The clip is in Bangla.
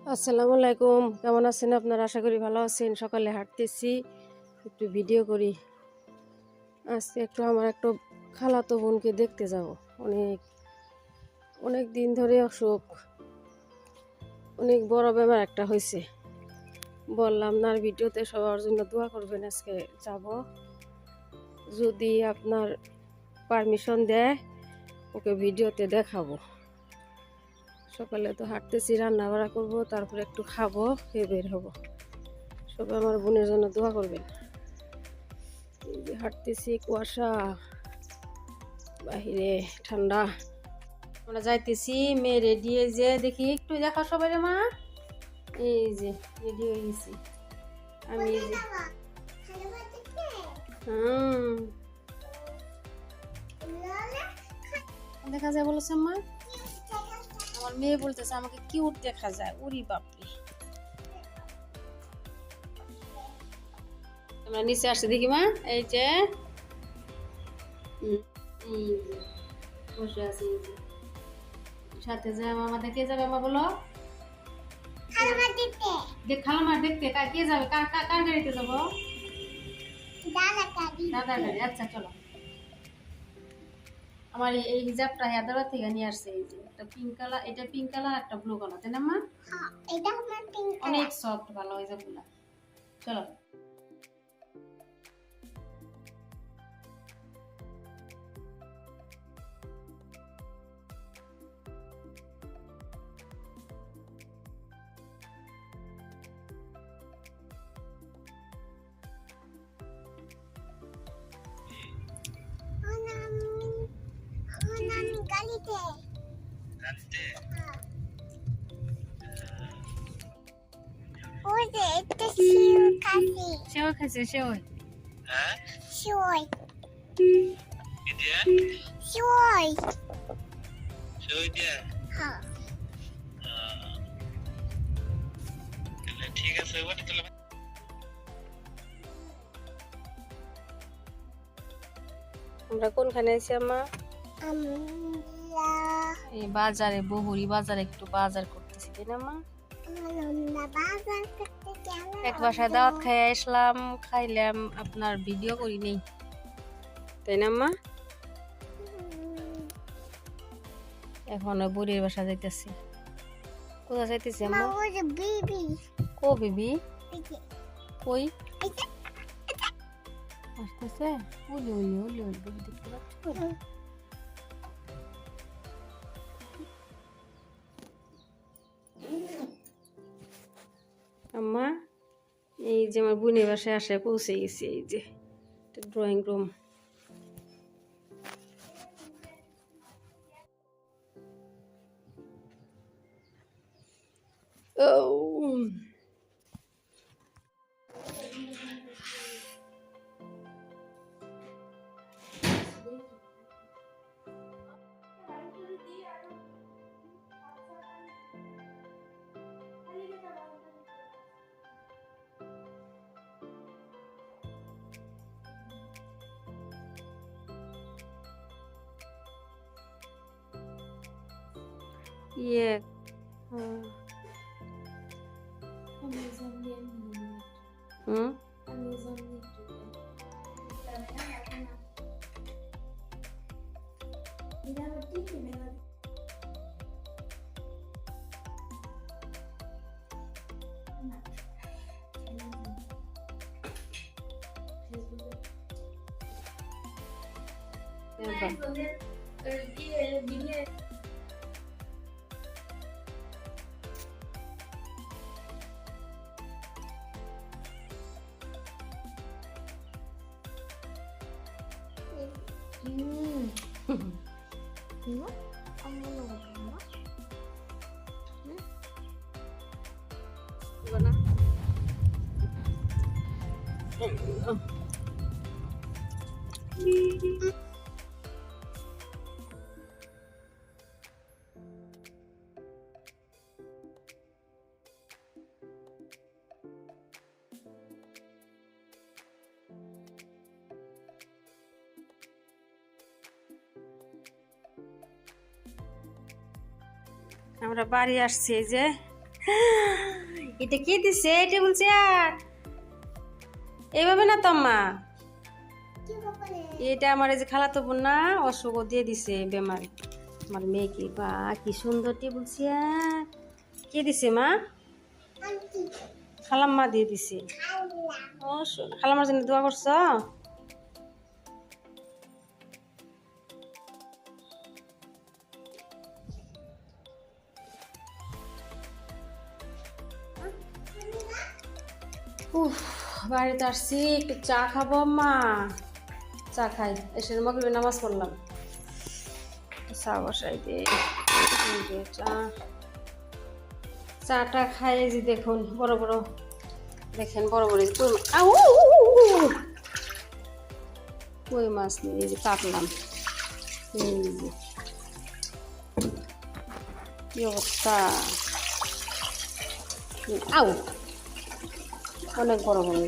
আসসালামু আলাইকুম। কেমন আছেন আপনারা? আশা করি ভালো আছেন। সকালে হাঁটতেছি, একটু ভিডিও করি। আজকে একটু আমার একটু খালাতো বোনকে দেখতে যাব। অনেক অনেক দিন ধরে অসুখ। অনেক বড় বেমার একটা হয়েছে। বললাম, না, ভিডিওতে সবার জন্য দোয়া করবেন, আজকে যাব। যদি আপনার পারমিশন দেয়, ওকে ভিডিওতে দেখাবো। সকালে তো হাঁটতেছি রান্না বাড়া করব, তারপরে একটু খাব, খেয়ে বের হব। সবাই আমার বোনের জন্য দোয়া করবেন। হাঁটতেছি কুয়াশা, বাহিরে ঠান্ডা। আমরা যাইতেছি মেয়ে রেডি এই যে, দেখি একটু দেখা সবাই মা। এই যে রেডি হয়ে গেছি। আমি হুম। দেখা যায় বলেছে মা? আমার মেয়ে বলতেছে আমাকে কি কিউট দেখা যায়। উরি বাপরে। আমরা নিচে আসছে দেখি মা। এই যে বসে আছি সাথে যে মামা কে যাবে মা বলো? দেখ খালামার দেখতে কে যাবে? কার গাড়িতে যাব? দাদার গাড়ি। আচ্ছা চলো। আমার এই- রিজার্ভটা হিজাবটা হায়দ্রাবাদ থেকে নিয়ে আসছে এই যে একটা পিঙ্ক কালার এটা পিঙ্ক কালার একটা ব্লু কালার তাই না মা? এটা আমার পিঙ্ক অনেক সফট ভালো হয়েছে বুলা চলো। সেও খাইছে সেও ঠিক আছে ওটা তাহলে আমরা কোনখানে আছি আম্মা এই বাজারে বহুরি বাজারে একটু বাজার করতেছি, তাই না মা? এক বাসায় দাওয়াত খাই আসলাম, খাইলাম, আপনার ভিডিও করি নেই, তাই না মা? এখন বুড়ির বাসা যাইতেছি। কোথা যাইতেছি কো বিবি? কই? আসতেছে? দেখতে পাচ্ছ? আম্মা এই যে আমার বোনের বাসায় আসায় পৌঁছে গেছি এই যে drawing room Є. М? Merhaba. Özgür, Özgür, 음. 이거? 안 먹는 거 뭐야? 응? 이거나? 어, 응. 응. আমরা বাড়ি আসছি এই যে। এটা কি দিছে? Table chair. এইভাবে না তম্মা এটা আমার এই যে খালাতো বোন না, অসুখ দিয়ে দিছে, বেমার। আমার মেয়েকে বা, কি সুন্দর টেবিল চেয়ার। কে দিছে, মা? খালাম্মা দিয়ে দিছে। ও খালাম্মার জন্য দোয়া করছ? উফ, বাড়িতে আসছি, একটু চা খাব মা চা খাই, এসে মগরিবে নামাজ পড়লাম। চা বসাই দে, এই চা। চাটা খাই যে দেখুন, বড় বড়, দেখেন বড় বড় কই মাছ নিয়ে যে কাটলাম। কি অবস্থা? আউ। অনেক বড় বড়